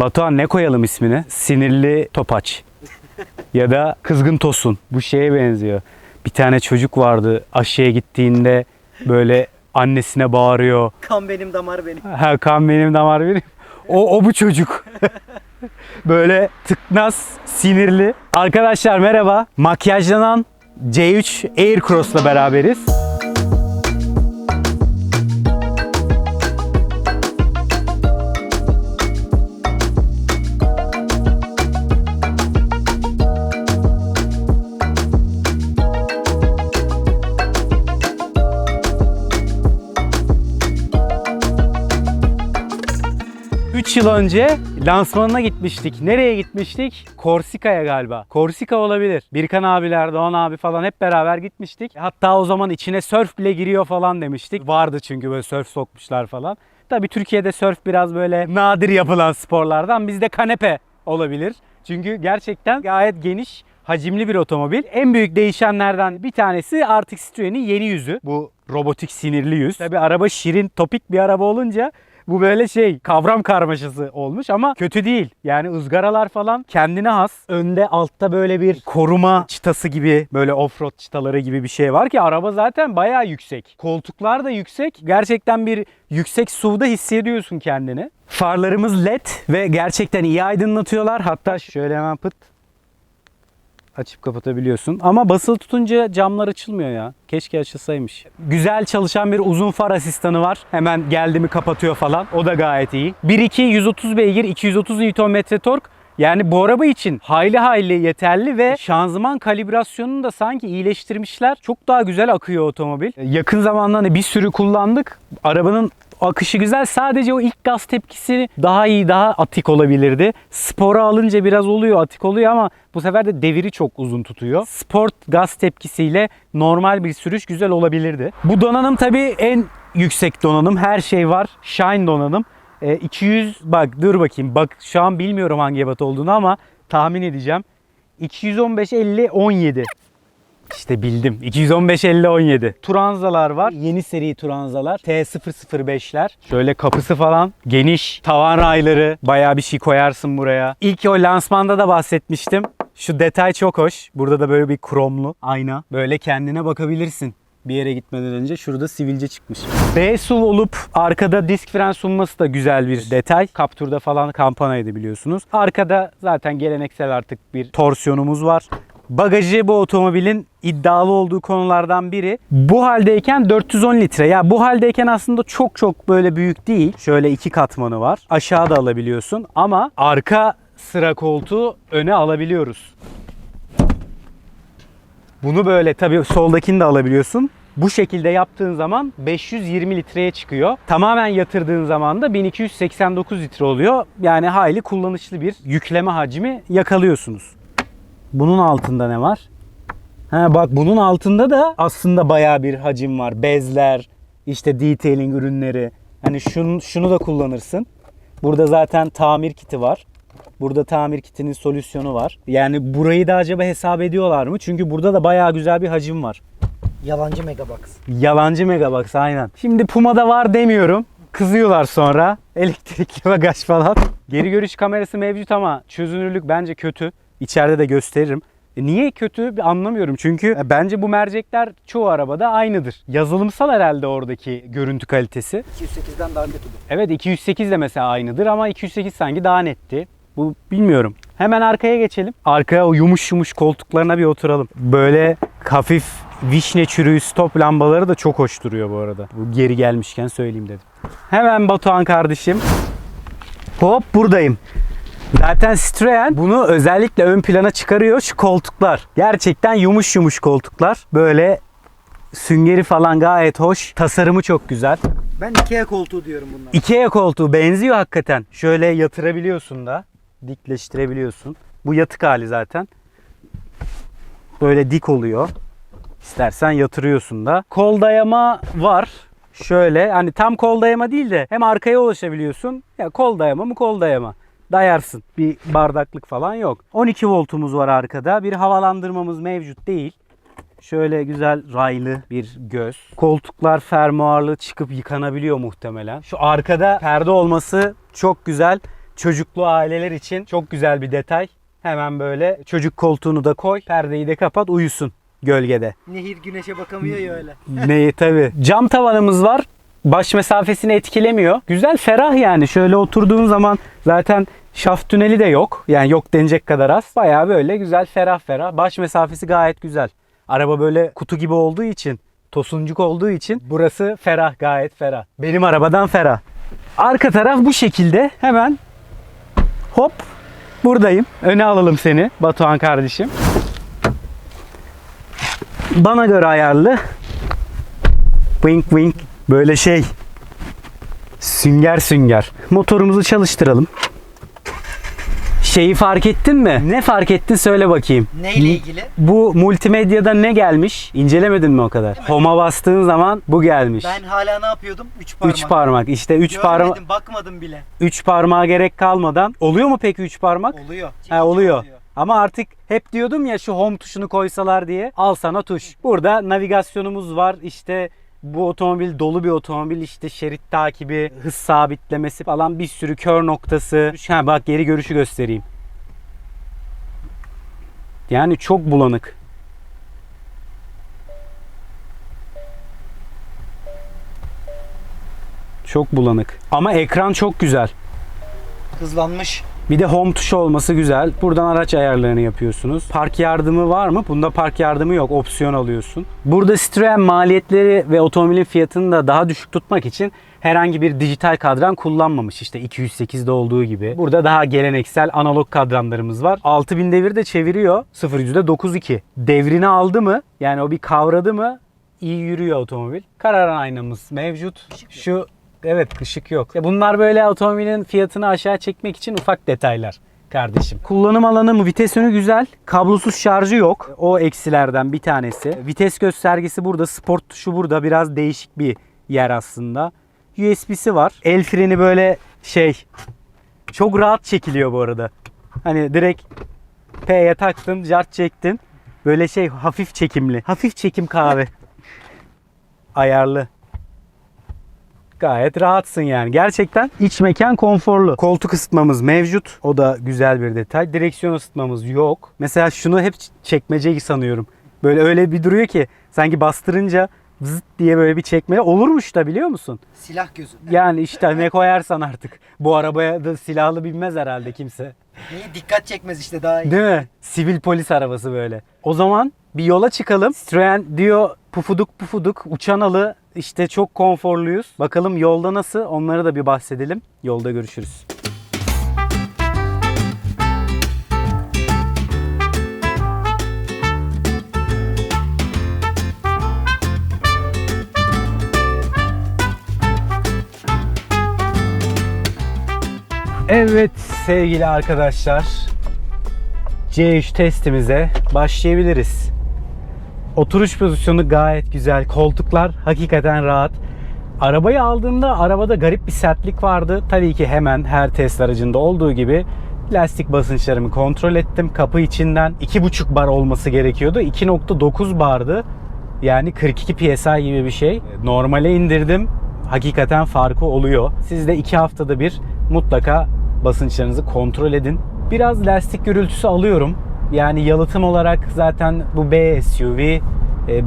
Batuhan ne koyalım ismini? Sinirli Topaç. ya da Kızgın Tosun. Bu şeye benziyor. Bir tane çocuk vardı aşıya gittiğinde böyle annesine bağırıyor. Kan benim damar benim. Ha kan benim damar benim. O, o bu çocuk. Böyle tıknaz, sinirli. Arkadaşlar merhaba. Makyajlanan C3 Aircross'la beraberiz. Üç yıl önce lansmanına gitmiştik. Nereye gitmiştik? Korsika'ya galiba. Korsika olabilir. Birkan abiler, Doğan abi falan hep beraber gitmiştik. Hatta o zaman içine surf bile giriyor falan demiştik. Vardı çünkü böyle surf sokmuşlar falan. Tabii Türkiye'de surf biraz böyle nadir yapılan sporlardan. Bizde kanepe olabilir. Çünkü gerçekten gayet geniş hacimli bir otomobil. En büyük değişenlerden bir tanesi artık Citroen'in yeni yüzü. Bu robotik sinirli yüz. Tabii araba şirin, topik bir araba olunca bu böyle şey kavram karmaşası olmuş ama kötü değil. Yani ızgaralar falan kendine has. Önde altta böyle bir koruma çıtası gibi böyle offroad çıtaları gibi bir şey var ki araba zaten bayağı yüksek. Koltuklar da yüksek. Gerçekten bir yüksek SUV'da hissediyorsun kendini. Farlarımız led ve gerçekten iyi aydınlatıyorlar. Hatta şöyle hemen pıt açıp kapatabiliyorsun. Ama basılı tutunca camlar açılmıyor ya. Keşke açılsaymış. Güzel çalışan bir uzun far asistanı var. Hemen geldi mi kapatıyor falan. O da gayet iyi. 1.2 130 beygir 230 Nm tork. Yani bu araba için hayli hayli yeterli ve şanzıman kalibrasyonunu da sanki iyileştirmişler. Çok daha güzel akıyor otomobil. Yakın zamanda hani bir sürü kullandık. Arabanın akışı güzel. Sadece o ilk gaz tepkisi daha iyi, daha atik olabilirdi. Spora alınca biraz oluyor, atik oluyor ama bu sefer de deviri çok uzun tutuyor. Sport gaz tepkisiyle normal bir sürüş güzel olabilirdi. Bu donanım tabii en yüksek donanım. Her şey var. Shine donanım. E, 200 bak dur bakayım. Bak şu an bilmiyorum hangi ebat olduğunu ama tahmin edeceğim. 215 50 17. İşte bildim. 215 50 17. Turanzalar var. Yeni seri Turanzalar. T005'ler. Şöyle kapısı falan geniş. Tavan rayları. Bayağı bir şey koyarsın buraya. İlk o lansmanda da bahsetmiştim. Şu detay çok hoş. Burada da böyle bir kromlu ayna. Böyle kendine bakabilirsin bir yere gitmeden önce şurada sivilce çıkmış. B SUV olup arkada disk fren sunması da güzel bir detay. Captur'da falan kampanaydı biliyorsunuz. Arkada zaten geleneksel artık bir torsiyonumuz var. Bagajı bu otomobilin iddialı olduğu konulardan biri. Bu haldeyken 410 litre. Ya bu haldeyken aslında çok çok böyle büyük değil. Şöyle iki katmanı var. Aşağıda alabiliyorsun ama arka sıra koltuğu öne alabiliyoruz. Bunu böyle tabii soldakini de alabiliyorsun. Bu şekilde yaptığın zaman 520 litreye çıkıyor. Tamamen yatırdığın zaman da 1289 litre oluyor. Yani hayli kullanışlı bir yükleme hacmi yakalıyorsunuz. Bunun altında ne var? Ha bak bunun altında da aslında bayağı bir hacim var. Bezler, işte detailing ürünleri. Hani şunu, şunu da kullanırsın. Burada zaten tamir kiti var. Burada tamir kitinin solüsyonu var. Yani burayı da acaba hesap ediyorlar mı? Çünkü burada da bayağı güzel bir hacim var. Yalancı Megabox. Yalancı Megabox aynen. Şimdi Puma'da var demiyorum. Kızıyorlar sonra. Elektrikli bagaj falan. Geri görüş kamerası mevcut ama çözünürlük bence kötü. İçeride de gösteririm. E niye kötü anlamıyorum. Çünkü e, bence bu mercekler çoğu arabada aynıdır. Yazılımsal herhalde oradaki görüntü kalitesi. 208'den daha kötü bu. Evet 208 de mesela aynıdır ama 208 sanki daha netti. Bu bilmiyorum. Hemen arkaya geçelim. Arkaya o yumuş yumuş koltuklarına bir oturalım. Böyle hafif vişne çürüğü stop lambaları da çok hoş duruyor bu arada. Bu geri gelmişken söyleyeyim dedim. Hemen Batuhan kardeşim. Hop buradayım. Zaten Citroen bunu özellikle ön plana çıkarıyor şu koltuklar. Gerçekten yumuş yumuş koltuklar. Böyle süngeri falan gayet hoş. Tasarımı çok güzel. Ben Ikea koltuğu diyorum bunlara. Ikea koltuğu benziyor hakikaten. Şöyle yatırabiliyorsun da. Dikleştirebiliyorsun. Bu yatık hali zaten. Böyle dik oluyor. İstersen yatırıyorsun da. Kol dayama var. Şöyle hani tam kol dayama değil de hem arkaya ulaşabiliyorsun. Ya kol dayama mı kol dayama. Dayarsın. Bir bardaklık falan yok. 12 voltumuz var arkada. Bir havalandırmamız mevcut değil. Şöyle güzel raylı bir göz. Koltuklar fermuarlı çıkıp yıkanabiliyor muhtemelen. Şu arkada perde olması çok güzel. Çocuklu aileler için çok güzel bir detay. Hemen böyle çocuk koltuğunu da koy, perdeyi de kapat, uyusun gölgede. Nehir güneşe bakamıyor ya öyle. Neyi tabi. Cam tavanımız var. Baş mesafesini etkilemiyor. Güzel ferah yani. Şöyle oturduğun zaman zaten şaft tüneli de yok. Yani yok denecek kadar az. Bayağı böyle güzel ferah ferah. Baş mesafesi gayet güzel. Araba böyle kutu gibi olduğu için, tosuncuk olduğu için burası ferah gayet ferah. Benim arabadan ferah. Arka taraf bu şekilde. Hemen hop buradayım. Öne alalım seni Batuhan kardeşim. Bana göre ayarlı. Wink wink. Böyle şey. Sünger sünger. Motorumuzu çalıştıralım. Şeyi fark ettin mi? Ne fark ettin söyle bakayım. Neyle ilgili? Bu multimedyada ne gelmiş? İncelemedin mi o kadar? Home'a bastığın zaman bu gelmiş. Ben hala ne yapıyordum? Üç parmak. Üç parmak. İşte üç parmak bakmadım bile. üç parmağa gerek kalmadan oluyor mu peki üç parmak? Oluyor. Ha, oluyor. Ama artık hep diyordum ya şu home tuşunu koysalar diye. Al sana tuş. Burada navigasyonumuz var. İşte bu otomobil dolu bir otomobil. İşte şerit takibi, hız sabitlemesi falan bir sürü kör noktası. Ha, bak geri görüşü göstereyim. Yani çok bulanık. Çok bulanık. Ama ekran çok güzel. Hızlanmış. Bir de home tuşu olması güzel. Buradan araç ayarlarını yapıyorsunuz. Park yardımı var mı? Bunda park yardımı yok. Opsiyon alıyorsun. Burada Citroen maliyetleri ve otomobilin fiyatını da daha düşük tutmak için herhangi bir dijital kadran kullanmamış. İşte 208'de olduğu gibi. Burada daha geleneksel analog kadranlarımız var. 6000 devir de çeviriyor. 0 %9.2. Devrini aldı mı? Yani o bir kavradı mı? iyi yürüyor otomobil. Kararan aynamız mevcut. Şu evet ışık yok. Ya bunlar böyle otomobilin fiyatını aşağı çekmek için ufak detaylar kardeşim. Kullanım alanı vites yönü güzel. Kablosuz şarjı yok. O eksilerden bir tanesi. Vites göstergesi burada. Sport tuşu burada. Biraz değişik bir yer aslında. USB'si var. El freni böyle şey çok rahat çekiliyor bu arada. Hani direkt P'ye taktın, jart çektin. Böyle şey hafif çekimli. Hafif çekim kahve. Ayarlı. Gayet rahatsın yani. Gerçekten iç mekan konforlu. Koltuk ısıtmamız mevcut. O da güzel bir detay. Direksiyon ısıtmamız yok. Mesela şunu hep çekmeceyi sanıyorum. Böyle öyle bir duruyor ki sanki bastırınca zıt diye böyle bir çekme olurmuş da biliyor musun? Silah gözü. Yani işte ne koyarsan artık. Bu arabaya da silahlı binmez herhalde kimse. Niye dikkat çekmez işte daha iyi. Değil mi? Sivil polis arabası böyle. O zaman bir yola çıkalım. Citroen diyor pufuduk pufuduk uçan alı işte çok konforluyuz. Bakalım yolda nasıl onları da bir bahsedelim. Yolda görüşürüz. Evet sevgili arkadaşlar. C3 testimize başlayabiliriz. Oturuş pozisyonu gayet güzel. Koltuklar hakikaten rahat. Arabayı aldığımda arabada garip bir sertlik vardı. Tabii ki hemen her test aracında olduğu gibi lastik basınçlarımı kontrol ettim. Kapı içinden 2.5 bar olması gerekiyordu. 2.9 bardı. Yani 42 PSI gibi bir şey. Normale indirdim. Hakikaten farkı oluyor. Siz de 2 haftada bir mutlaka basınçlarınızı kontrol edin. Biraz lastik gürültüsü alıyorum. Yani yalıtım olarak zaten bu B SUV, e,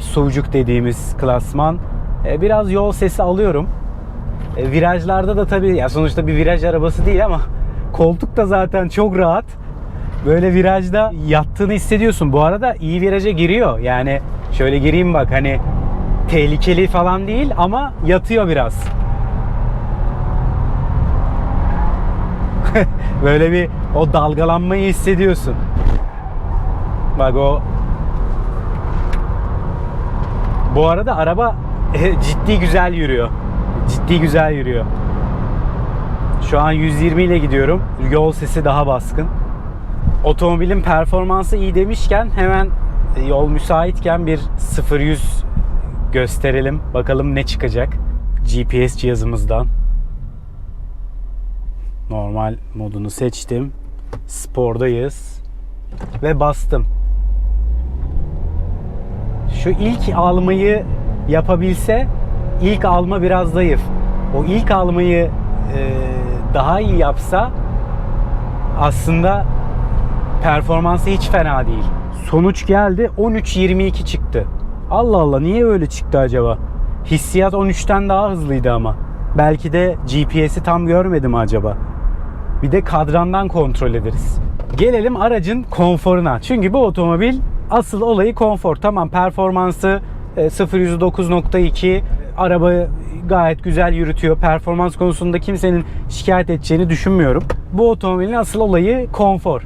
sucuk dediğimiz klasman. E, biraz yol sesi alıyorum. E, virajlarda da tabii ya sonuçta bir viraj arabası değil ama koltuk da zaten çok rahat. Böyle virajda yattığını hissediyorsun. Bu arada iyi viraja giriyor. Yani şöyle gireyim bak hani tehlikeli falan değil ama yatıyor biraz. Böyle bir o dalgalanmayı hissediyorsun. Bak o Bu arada araba ciddi güzel yürüyor. Ciddi güzel yürüyor. Şu an 120 ile gidiyorum. Yol sesi daha baskın. Otomobilin performansı iyi demişken hemen yol müsaitken bir 0-100 gösterelim. Bakalım ne çıkacak GPS cihazımızdan. Normal modunu seçtim. Spordayız. Ve bastım. Şu ilk almayı yapabilse ilk alma biraz zayıf. O ilk almayı e, daha iyi yapsa aslında performansı hiç fena değil. Sonuç geldi 13.22 çıktı. Allah Allah niye öyle çıktı acaba? Hissiyat 13'ten daha hızlıydı ama. Belki de GPS'i tam görmedim acaba? Bir de kadrandan kontrol ederiz. Gelelim aracın konforuna. Çünkü bu otomobil asıl olayı konfor. Tamam performansı e, 0 9.2 araba gayet güzel yürütüyor. Performans konusunda kimsenin şikayet edeceğini düşünmüyorum. Bu otomobilin asıl olayı konfor.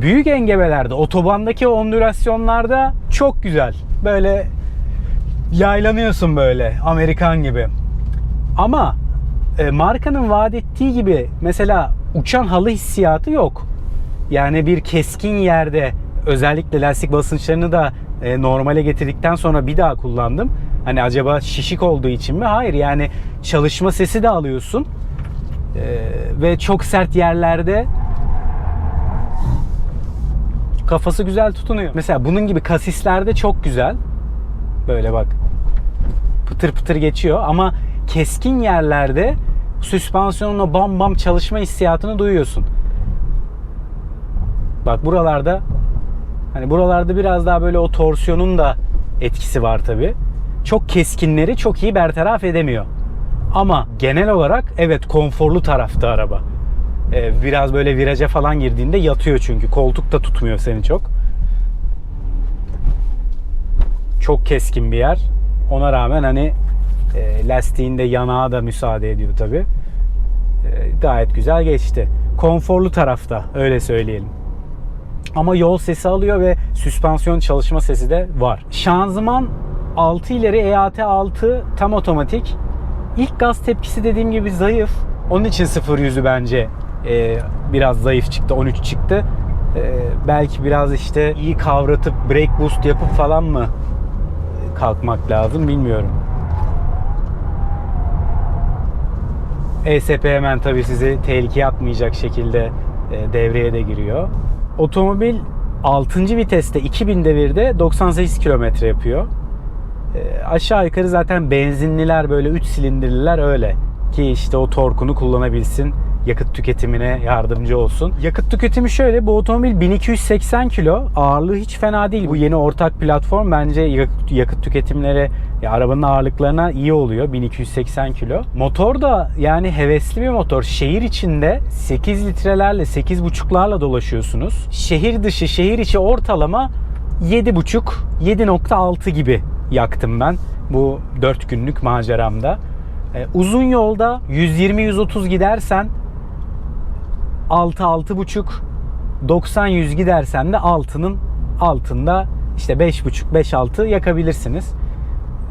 Büyük engebelerde, otobandaki ondülasyonlarda çok güzel. Böyle yaylanıyorsun böyle Amerikan gibi. Ama e, markanın vaat ettiği gibi mesela uçan halı hissiyatı yok. Yani bir keskin yerde özellikle lastik basınçlarını da e, normale getirdikten sonra bir daha kullandım. Hani acaba şişik olduğu için mi? Hayır yani çalışma sesi de alıyorsun. E, ve çok sert yerlerde kafası güzel tutunuyor. Mesela bunun gibi kasislerde çok güzel. Böyle bak pıtır pıtır geçiyor ama keskin yerlerde süspansiyonun o bam bam çalışma hissiyatını duyuyorsun. Bak buralarda hani buralarda biraz daha böyle o torsiyonun da etkisi var tabi. Çok keskinleri çok iyi bertaraf edemiyor. Ama genel olarak evet konforlu tarafta araba. Ee, biraz böyle viraja falan girdiğinde yatıyor çünkü. Koltuk da tutmuyor seni çok. Çok keskin bir yer. Ona rağmen hani e, lastiğin de yanağı da müsaade ediyor tabi. gayet güzel geçti. Konforlu tarafta öyle söyleyelim. Ama yol sesi alıyor ve süspansiyon çalışma sesi de var. Şanzıman 6 ileri EAT 6 tam otomatik. İlk gaz tepkisi dediğim gibi zayıf. Onun için 0 yüzü bence e, biraz zayıf çıktı. 13 çıktı. E, belki biraz işte iyi kavratıp brake boost yapıp falan mı kalkmak lazım bilmiyorum. ESP hemen tabii sizi tehlikeye atmayacak şekilde e, devreye de giriyor. Otomobil 6. viteste 2000 devirde 98 kilometre yapıyor. E, aşağı yukarı zaten benzinliler böyle 3 silindirliler öyle ki işte o torkunu kullanabilsin yakıt tüketimine yardımcı olsun. Yakıt tüketimi şöyle bu otomobil 1280 kilo ağırlığı hiç fena değil. Bu yeni ortak platform bence yakıt, tüketimleri ya arabanın ağırlıklarına iyi oluyor 1280 kilo. Motor da yani hevesli bir motor. Şehir içinde 8 litrelerle 8.5'larla dolaşıyorsunuz. Şehir dışı şehir içi ortalama 7.5 7.6 gibi yaktım ben bu 4 günlük maceramda. Ee, uzun yolda 120-130 gidersen 6-6.5 90-100 gidersen de altının altında işte 5.5-5-6 yakabilirsiniz.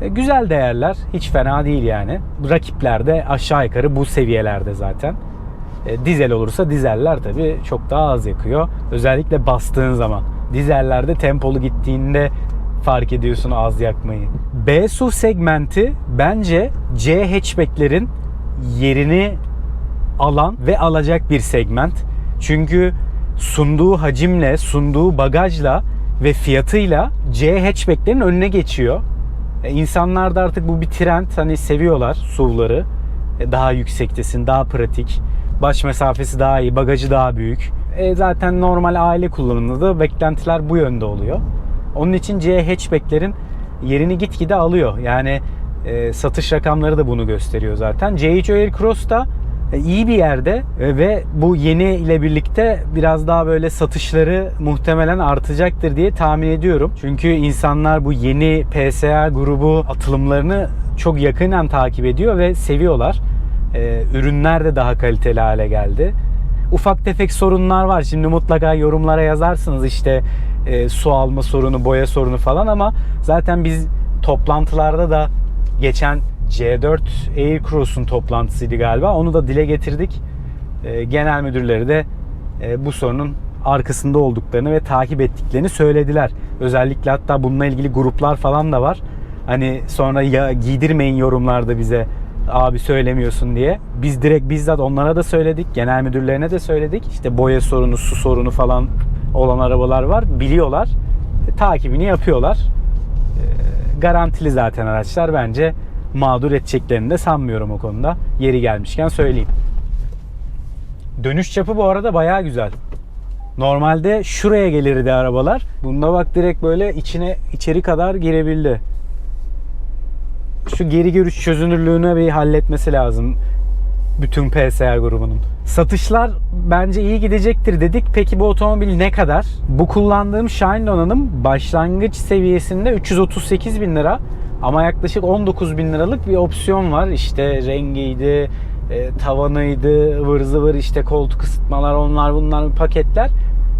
E, güzel değerler. Hiç fena değil yani. Rakipler de aşağı yukarı bu seviyelerde zaten. E, dizel olursa dizeller tabii çok daha az yakıyor. Özellikle bastığın zaman. Dizellerde tempolu gittiğinde fark ediyorsun az yakmayı. B SUV segmenti bence C hatchback'lerin yerini alan ve alacak bir segment. Çünkü sunduğu hacimle, sunduğu bagajla ve fiyatıyla C hatchback'lerin önüne geçiyor. E, insanlar da artık bu bir trend. Hani seviyorlar SUV'ları. E, daha yüksektesin, daha pratik. Baş mesafesi daha iyi, bagajı daha büyük. E, zaten normal aile kullanımında da beklentiler bu yönde oluyor. Onun için C hatchback'lerin yerini gitgide alıyor. Yani e, satış rakamları da bunu gösteriyor zaten. C3 Aircross da e, iyi bir yerde e, ve bu yeni ile birlikte biraz daha böyle satışları muhtemelen artacaktır diye tahmin ediyorum. Çünkü insanlar bu yeni PSA grubu atılımlarını çok yakından takip ediyor ve seviyorlar. E, ürünler de daha kaliteli hale geldi. Ufak tefek sorunlar var. Şimdi mutlaka yorumlara yazarsınız işte e, su alma sorunu, boya sorunu falan ama zaten biz toplantılarda da geçen C4 Aircross'un toplantısıydı galiba. Onu da dile getirdik. E, genel müdürleri de e, bu sorunun arkasında olduklarını ve takip ettiklerini söylediler. Özellikle hatta bununla ilgili gruplar falan da var. Hani sonra ya giydirmeyin yorumlarda bize abi söylemiyorsun diye. Biz direkt bizzat onlara da söyledik. Genel müdürlerine de söyledik. İşte boya sorunu, su sorunu falan olan arabalar var. Biliyorlar. E, takibini yapıyorlar. E, garantili zaten araçlar. Bence mağdur edeceklerini de sanmıyorum o konuda. Yeri gelmişken söyleyeyim. Dönüş çapı bu arada bayağı güzel. Normalde şuraya gelirdi arabalar. Bunda bak direkt böyle içine içeri kadar girebildi. Şu geri görüş çözünürlüğünü bir halletmesi lazım bütün PSA grubunun. Satışlar bence iyi gidecektir dedik. Peki bu otomobil ne kadar? Bu kullandığım Shine donanım başlangıç seviyesinde 338 bin lira. Ama yaklaşık 19 bin liralık bir opsiyon var. İşte rengiydi, e, tavanıydı, ıvır zıvır işte koltuk ısıtmalar onlar bunlar paketler.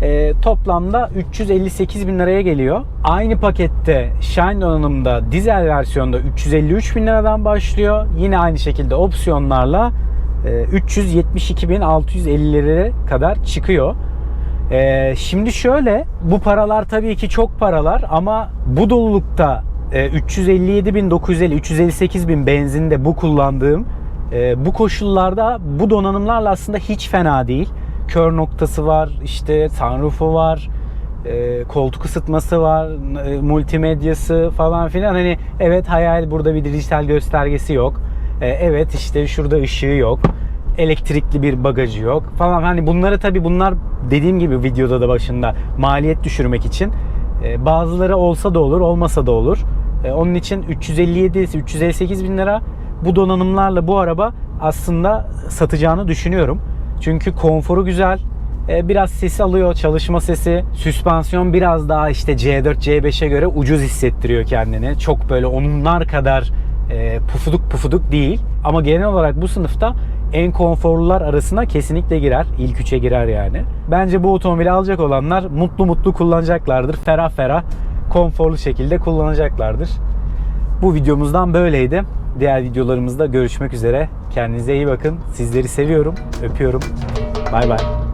E, toplamda 358 bin liraya geliyor. Aynı pakette Shine donanımda dizel versiyonda 353 bin liradan başlıyor. Yine aynı şekilde opsiyonlarla e, 372.650 kadar çıkıyor. E, şimdi şöyle bu paralar tabii ki çok paralar ama bu dolulukta 357.950 358.000 benzinde bu kullandığım e, bu koşullarda bu donanımlarla aslında hiç fena değil. Kör noktası var, işte sunroofu var, e, koltuk ısıtması var, e, multimedyası falan filan. Hani evet hayal burada bir dijital göstergesi yok. E, evet işte şurada ışığı yok. Elektrikli bir bagajı yok falan. Hani bunları tabii bunlar dediğim gibi videoda da başında maliyet düşürmek için e, bazıları olsa da olur, olmasa da olur. E, onun için 357 358 bin lira bu donanımlarla bu araba aslında satacağını düşünüyorum. Çünkü konforu güzel. E, Biraz sesi alıyor, çalışma sesi. Süspansiyon biraz daha işte C4, C5'e göre ucuz hissettiriyor kendini. Çok böyle onlar kadar e, pufuduk pufuduk değil. Ama genel olarak bu sınıfta en konforlular arasına kesinlikle girer. İlk üçe girer yani. Bence bu otomobili alacak olanlar mutlu mutlu kullanacaklardır. Ferah ferah, konforlu şekilde kullanacaklardır. Bu videomuzdan böyleydi. Diğer videolarımızda görüşmek üzere. Kendinize iyi bakın. Sizleri seviyorum. Öpüyorum. Bay bay.